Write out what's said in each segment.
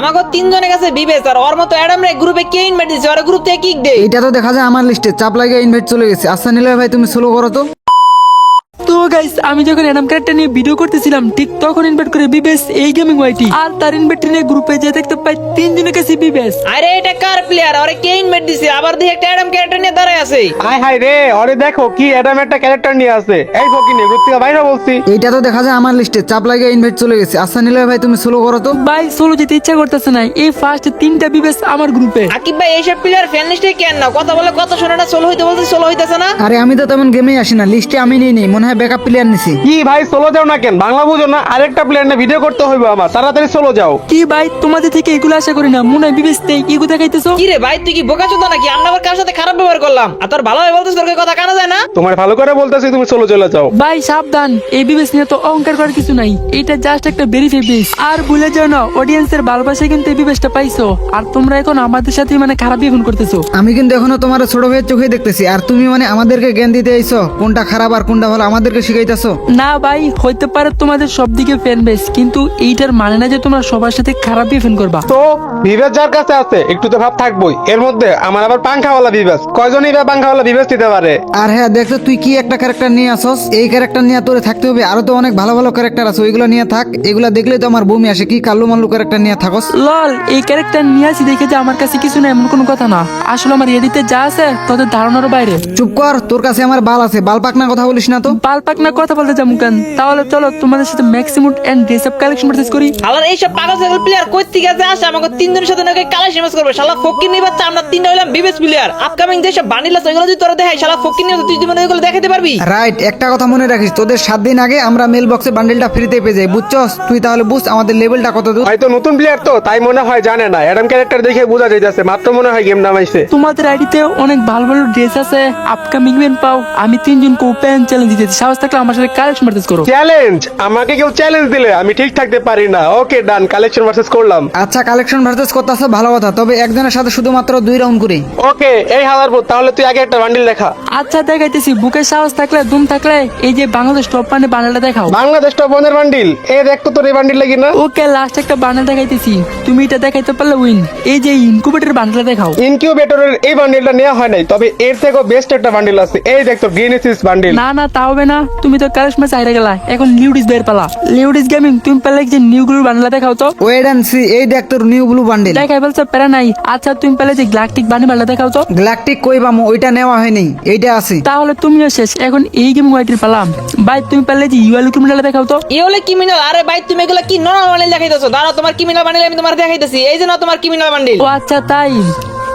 আমাকে তিনজনের কাছে বিবেচ, আর ওর মতো অ্যাডাম রে গ্রুপে কে ইনভাইট দিছে? ওর গ্রুপ থেকে কিক দে। এটা তো দেখা যায় আমার লিস্টে চাপ লাগিয়ে ইনভাইট চলে গেছে। আচ্ছা নিলয় ভাই, তুমি সোলো করো তো। তো গাইস আমি যখন ক্যারেক্টার নিয়ে ভিডিও করতেছিলাম ঠিক তখন ইনভাইট করে বিবেশ এই গেমিং ওয়াইটি আর তার ইনভাইট নিয়ে গ্রুপে যে দেখতে পাই তিনজনের কাছে বিবেশ আরে এটা কার প্লেয়ার ওরে কে ইনভাইট দিছে? আবার দেখি একটা অ্যাডাম ক্যারেক্টার নিয়ে দাঁড়ায় আছে। হাই হাই রে অরে দেখো কি অ্যাডাম একটা ক্যারেক্টার নিয়ে আছে। এই ঘুরতে বাইরে বলছি। এইটা তো দেখা যায় আমার লিস্টে চাপ লাগিয়ে ইনভাইট চলে গেছে। আচ্ছা নিলয় ভাই তুমি স্লো করো তো। ভাই সোলো যেতে ইচ্ছা করতেছে না। এই ফার্স্ট তিনটা বিবেস আমার গ্রুপে আকিব ভাই এইসব প্লেয়ার ফ্যান লিস্টে কেন না কথা বলে কথা শোনা না সোলো হইতে বলছে সোলো হইতেছে না। আরে আমি তো তেমন গেমেই আসি না। লিস্টে আমি নিয়ে নিই মনে হয় ব্যাকআপ প্লেয়ার নিছি। কি ভাই সোলো যাও না কেন? বাংলা বুঝো না আরেকটা প্লেয়ার নিয়ে ভিডিও করতে হইবে আমার। তাড়াতাড়ি সোলো যাও। কি ভাই তোমাদের থেকে এগুলো আশা করি না। মনে হয় কি কোথা খাইতেছো কি রে ভাই তুই কি বোকা চোদা নাকি? আমরা আবার কার সাথে খারাপ ব্যবহার করলাম? আর তোর ভালো হয় বলতেছ তোর কথা কানা যায় না? তোমার ভালো করে বলতেছি তুমি সোলো চলে যাও। ভাই সাবধান। এই বিবেশ নিয়ে তো অহংকার করার কিছু নাই। এটা জাস্ট একটা ভেরিফাই বেস আর ভুলে যাও না অডিয়েন্সের ভালোবাসায় কিন্তু এই বিবেশটা পাইছো। আর তোমরা এখন আমাদের সাথে মানে খারাপ এখন করতেছো। আমি কিন্তু এখনও তোমার ছোট ভাইয়ের চোখে দেখতেছি। আর তুমি মানে আমাদেরকে জ্ঞান দিতে আইছো কোনটা খারাপ আর কোনটা ভালো। আমাদেরকে শিখাইতেছো? না ভাই হইতে পারে তোমাদের সব দিকে ফ্যান বেস কিন্তু এইটার মানে না যে তোমরা সবার সাথে খারাপ ফ্যান করবা। তো বিবেশ যার কাছে আছে একটু তো ভাব থাকবোই। এর মধ্যে আমার আবার পাংখাওয়ালা বিবেশ কয়জনই বা পাংখাওয়ালা বিবেশ দিতে পারে? আর হ্যাঁ দেখতো তুই কি একটা ক্যারেক্টার নিয়ে আসস? এই ক্যারেক্টার নিয়ে তোরে থাকতে হবে। আরও তো অনেক ভালো ভালো ক্যারেক্টার আছে ওইগুলো নিয়ে থাক। এগুলো দেখলে তো আমার বমি আসে। কি কাল্লু মাল্লু ক্যারেক্টার নিয়ে থাকস? লল এই ক্যারেক্টার নিয়ে আসি দেখে যে আমার কাছে কিছু না এমন কোনো কথা না। আসলে আমার এডিতে যা আছে তোদের ধারণার বাইরে। চুপ কর তোর কাছে আমার বাল আছে। বাল পাকনা কথা বলিস না তো। পাল পাক না কথা বলতে যাব কেন? তাহলে চলো তোমাদের সাথে ম্যাক্সিমুট and dress up collection purchase করি। আলার এইসব পাগল ছাগল প্লেয়ার কই থেকে আছে আসে আমাকে তিনজনের সাথে নাকি কালাই সেমেস করবে? শালা ফকির নিয়ে বাচ্চা আমরা তিনটা হইলাম বিবেস প্লেয়ার আপকামিং যেসব বানিল ওইগুলো যদি তোরা দেখাই শালা ফকির নিয়ে তুই জীবনে ওইগুলো দেখাতে পারবি? রাইট একটা কথা মনে রাখিস তোদের সাত দিন আগে আমরা মেল বক্সে বান্ডেলটা ফ্রিতে পেয়ে যাই বুঝছস? তুই তাহলে বুঝ আমাদের লেভেলটা কত দূর। হয়তো নতুন প্লেয়ার তো তাই মনে হয় জানে না। অ্যাডাম ক্যারেক্টার দেখে বোঝা যাইতেছে মাত্র মনে হয় গেম নামাইছে। তোমাদের আইডিতে অনেক ভালো ভালো ড্রেস আছে আপকামিং ইভেন্ট পাও। আমি তিনজনকে ওপেন চ্যালেঞ্জ দিতেছি সাহস থাকলে আমার সাথে কালেকশন পারচেজ করো। চ্যালেঞ্জ আমাকে কেউ চ্যালেঞ্জ দিলে আমি ঠিক থাকতে পারি না। ওকে ডান কালেকশন ভার্সেস করলাম। আচ্ছা কালেকশন ভার্সেস করতেছ ভালো কথা। তবে একজনের সাথে শুধুমাত্র দুই রাউন্ড করে। ওকে এই হালার পর তাহলে তুই আগে একটা বান্ডিল দেখা। আচ্ছা দেখাইতেছি। বুকের সাহস থাকলে দুম থাকলে এই যে বাংলাদেশ টপ মানে বানালটা দেখাও। বাংলাদেশ টপ ওয়ানের বান্ডিল এ দেখ তো তোর এই বান্ডিল লাগি না ওকে লাস্ট একটা বান্ডেল দেখাইতেছি। তুমি এটা দেখাইতে পারলে উইন এই যে ইনকুবেটর বান্ডেলটা দেখাও। ইনকিউবেটরের এই বান্ডিলটা নেওয়া হয় নাই তবে এর থেকেও বেস্ট একটা বান্ডিল আছে। এই দেখ তো গ্রিনেসিস বান্ডিল না না তা হবে না। তুমি তো কালেক্ট ম্যাচ হাইরে গেলা এখন লিউডিস বের পালা। লিউডিস গেমিং তুমি পারলে যে নিউ গ্লুর বান্ডেলটা দেখাও তো। ওয়েট অ্যান্ড সি এই দেখ তোর নিউ ব্লু বান্ডেল। দেখাই বলছো প্যারা নাই। আচ্ছা তুমি পারলে যে গ্লাকটিক বান্ডেলটা দেখাও তো। গ্ল্যাকটিক কই বামো ওইটা নেওয়া হয়নি এইটা আছে। তাহলে তুমিও শেষ এখন এই গেম ওয়াইটির পালাম ভাই তুমি পারলে যে ইউএল ক্রিমিনাল দেখাও তো। ই হলে ক্রিমিনাল আরে ভাই তুমি এগুলো কি নরমাল বান্ডিল দেখাইতেছো? দাঁড়াও তোমার ক্রিমিনাল বান্ডিল আমি তোমার দেখাইতেছি এই যে না তোমার ক্রিমিনাল বান্ডিল। ও আচ্ছা তাই।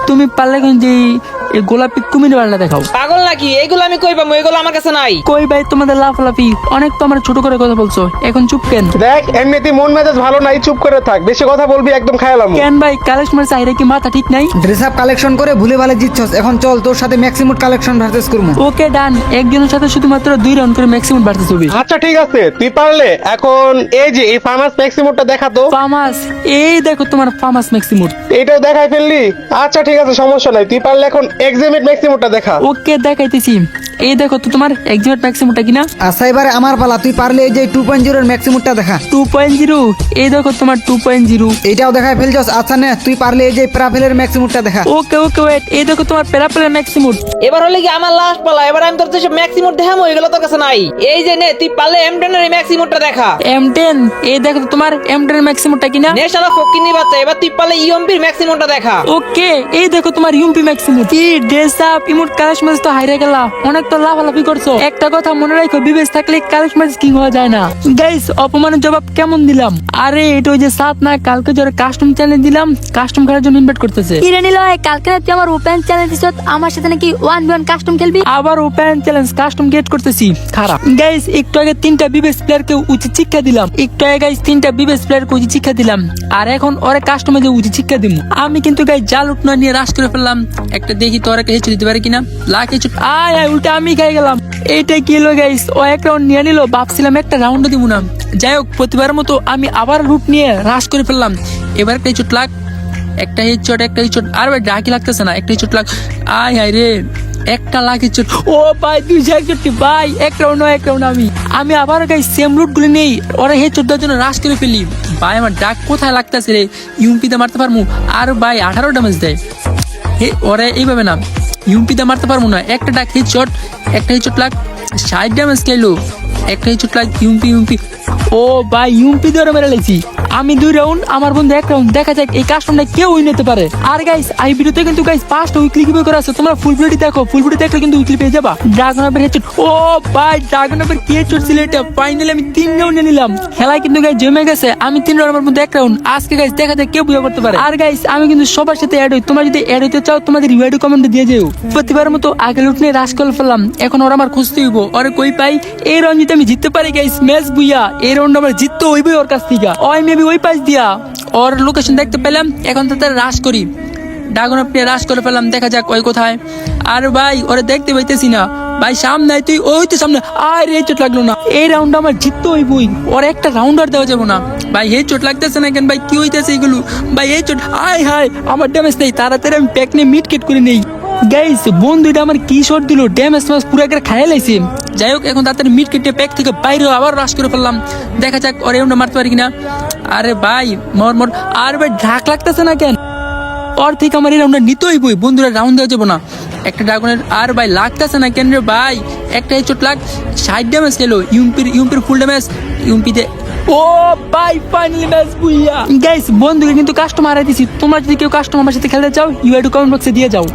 তুমি পারলে এখন যে এই গোলাপি কুমির বান্ডেলটা দেখাও। পাগল নাকি? এইগুলো আমি কই পাবো? এগুলো আমার কাছে নাই। কই ভাই তোমাদের লাফালাফি? অনেক তো আমার ছোট করে কথা বলছো। এখন চুপ কেন? দেখ এমনিতে মন মেজাজ ভালো নাই চুপ করে থাক। বেশি কথা বলবি একদম খায়ালাম কেন ভাই কালেক্ট ম্যাচ হাইরে কি মাথা ঠিক নাই? ড্রেস আপ কালেকশন করে ভুলে ভালে জিতছস। এখন চল তোর সাথে ম্যাক্সিমুট কালেকশন ভার্সেস করব ওকে ডান। একজনের সাথে শুধুমাত্র দুই রাউন্ড করে ম্যাক্সিমাম বাড়তে হবে। আচ্ছা ঠিক আছে। তুই পারলে এখন এই যে এই ফার্মাস ম্যাক্সিমোরটা দেখা তো। ফার্মাস এই দেখো তোমার ফার্মাস ম্যাক্সিমুর এটাও দেখাই ফেললি? আচ্ছা ঠিক আছে সমস্যা নাই। তুই পারলে এখন এক্সামিট ম্যাক্সিমোরটা দেখা। ওকে দেখাইতেছি। এই দেখো তো তোমার এক্সিমেট ম্যাক্সিমুরটা কিনা? আচ্ছা এবারে আমার পালা। তুই পারলে এই যে টু পয়েন্ট জিরোর ম্যাক্সিমুটটা দেখা। টু পয়েন্ট জিরো এই দেখো তোমার টু পয়েন্ট জিরো এইটাও দেখায় ফেলছস। আচ্ছা নে তুই পারলে এই যে প্রাফেলের ম্যাক্সিমুটটা দেখা। ওকে ওকে ওয়েট এই দেখো তোমার প্যারাপেলের ম্যাক্সিমুর এবার হলে কি আমার লাস্ট পালা? এবার আমি তোর যেসব ম্যাক্সিমোট দেখাবো এগুলো তোর কাছে নাই। এই যে নে তুই পারলে এম টেনের এই ম্যাক্সিমোটটা দেখা। এম টেন এই দেখো তো তোমার এম টেন ম্যাক্সিমুরটা কিনা? নে শালা ফকির নি বাচ্চা এবার তুই পারলে ইএমপির ম্যাক্সিমোটটা দেখা। ওকে এই দেখো তোমার ইউপি ম্যাক্সিমুর কি dress up emote collect match তো হাইরে গেলা। অনেক তো লাফালাফি করছ। একটা কথা মনে রাখো বিবেশ থাকলে কালেক্ট কিং হওয়া যায় না। গাইস অপমানের জবাব কেমন দিলাম? আরে এটা ওই যে সাত না কালকে জোরে কাস্টম চ্যালেঞ্জ দিলাম কাস্টম খেলার জন্য ইনভাইট করতেছে। কিরে নিল কালকে রাতে আমার ওপেন চ্যালেঞ্জ দিছ আমার সাথে নাকি ওয়ান বি ওয়ান কাস্টম খেলবি? আবার ওপেন চ্যালেঞ্জ কাস্টম গেট করতেছি। খারাপ। গাইস একটু আগে তিনটা বিবেশ প্লেয়ারকে উচিত শিক্ষা দিলাম। একটু আগে গাইস তিনটা বিবেশ প্লেয়ারকে উচিত শিক্ষা দিলাম। আর এখন ওরে কাস্টমে যে উচিত শিক্ষা দিব আমি কিন্তু গাইস জাল উঠনা নিয়ে রাশ করে ফেললাম। একটা দেখি তো ওরা হেঁচু দিতে পারে কিনা। লাখ হেঁচু আয় আয় উল্টা। আমি খাই গেলাম। এইটা কি হলো গাইস ও এক রাউন্ড নিয়ে নিল, ভাবছিলাম একটা রাউন্ড দিব না। যাই হোক প্রতিবার মতো আমি আবার রুট নিয়ে রাশ করে ফেললাম। এবার একটা চোট লাগ, একটা হিচট একটা হিচট আর ভাই ডাকি লাগতেছে না, একটা হিচট লাগ। আয় হায় রে, একটা লাখের চোট। ও ভাই দুইশো একষট্টি ভাই, এক রাউন্ড এক রাউন্ড আমি। আমি আবার গাই সেম রুট গুলি নেই। ওরা হে চোদ্দার জন্য রাশ করে ফেলি। ভাই, আমার ডাক কোথায় লাগতেছে রে? ইউপিতে মারতে পারমু? আর ভাই, আঠারো ড্যামেজ দেয়। হে ওরা এইভাবে না। ইউপিতে মারতে পারব না। একটা ডাক হেডশট একটা হেডশট লাগ, ষাট ড্যামেজ খেলো। একটা হেডশট লাগ, ইউপি ইউপি। ও ভাই ইউপি ধরে মেরে লেছি। আমি দুই রাউন্ড আমার বন্ধু এক রাউন্ড দেখা যাক এই কাস্টমটা কেউ উইন নিতে পারে। আর গাইস এই ভিডিওতে কিন্তু গাইস পাঁচটা উইকলি কীভাবে করা আছে। তোমরা ফুল ভিডিও দেখো। ফুল ভিডিও দেখলে কিন্তু উইকলি পেয়ে যাবা। ড্রাগন আপের হেডশট ও ভাই ড্রাগন আপের কি হেডশট ছিল এটা? ফাইনালি আমি তিন রাউন্ডে নিলাম। খেলায় কিন্তু গাইস জমে গেছে। আমি তিন রাউন্ড আমার মধ্যে এক রাউন্ড আজকে গাইস দেখা যাক কে বুঝা করতে পারে। আর গাইস আমি কিন্তু সবার সাথে অ্যাড হই। তোমরা যদি অ্যাড হইতে চাও, তোমাদের রিওয়ার্ড কমেন্টে দিয়ে যেও। প্রতিবার মতো আগে লুট নিয়ে রাশ করে ফেললাম। এখন ওরা আমার খুঁজতে হইব। ওরে কই পাই এই রাউন্ড আমি জিততে পারি গাইস ম্যাচ বুইয়া। এই রাউন্ড আমার জিততে হইবই ওর কাছ থেকে। ওই মেবি ওই পাশ দিয়া। ওর লোকেশন দেখতে পেলাম, এখন তো তার রাশ করি। ড্রাগন আপনি রাশ করে ফেলাম দেখা যাক ওই কোথায়। আর ভাই, ওরে দেখতে পাইতেছি না। ভাই, সামনে তুই ওই তো সামনে। আর, এই চোট লাগল না। এই রাউন্ড আমার জিততে হইবই। ওর একটা রাউন্ড আর দেওয়া যাব না। ভাই, এই চোট লাগতেছে না কেন? ভাই, কি হইতেছে এগুলো? ভাই, এই চোট আয়, হায়, আমার ড্যামেজ নেই। তাড়াতাড়ি আমি প্যাক নিয়ে মিট কেট করে নেই। গাইস বন্ধুটা আমার কি শট দিল? ড্যামেজ মাস পুরো একটা খাইয়ে লাইছে। যাই হোক, এখন তাড়াতাড়ি মিট কেটে প্যাক থেকে বাইরে আবার রাশ করে ফেললাম। দেখা যাক, ওর এমন মারতে পারি কিনা। আরে ভাই, মর মর। আর ভাই, ঢাক লাগতেছে না কেন? ওর থেকে আমার এই রাউন্ডটা নিতেই বই বন্ধুরা রাউন্ড দেওয়া যাব না। একটা ড্রাগনের আর ভাই লাগতেছে না কেন রে ভাই? একটা চোট লাগ। ষাট ড্যামেজ খেলো। ইউম্পির ইউম্পির ফুল ড্যামেজ ইউম্পিতে ও ভাই ফাইনালি ম্যাচ বুইয়া। গাইস বন্ধুকে কিন্তু কাস্টমার হারাই দিছি তোমরা যদি কেউ কাস্টমার আমার সাথে খেলতে চাও ইউ কমেন্ট বক্সে দিয়ে যাও।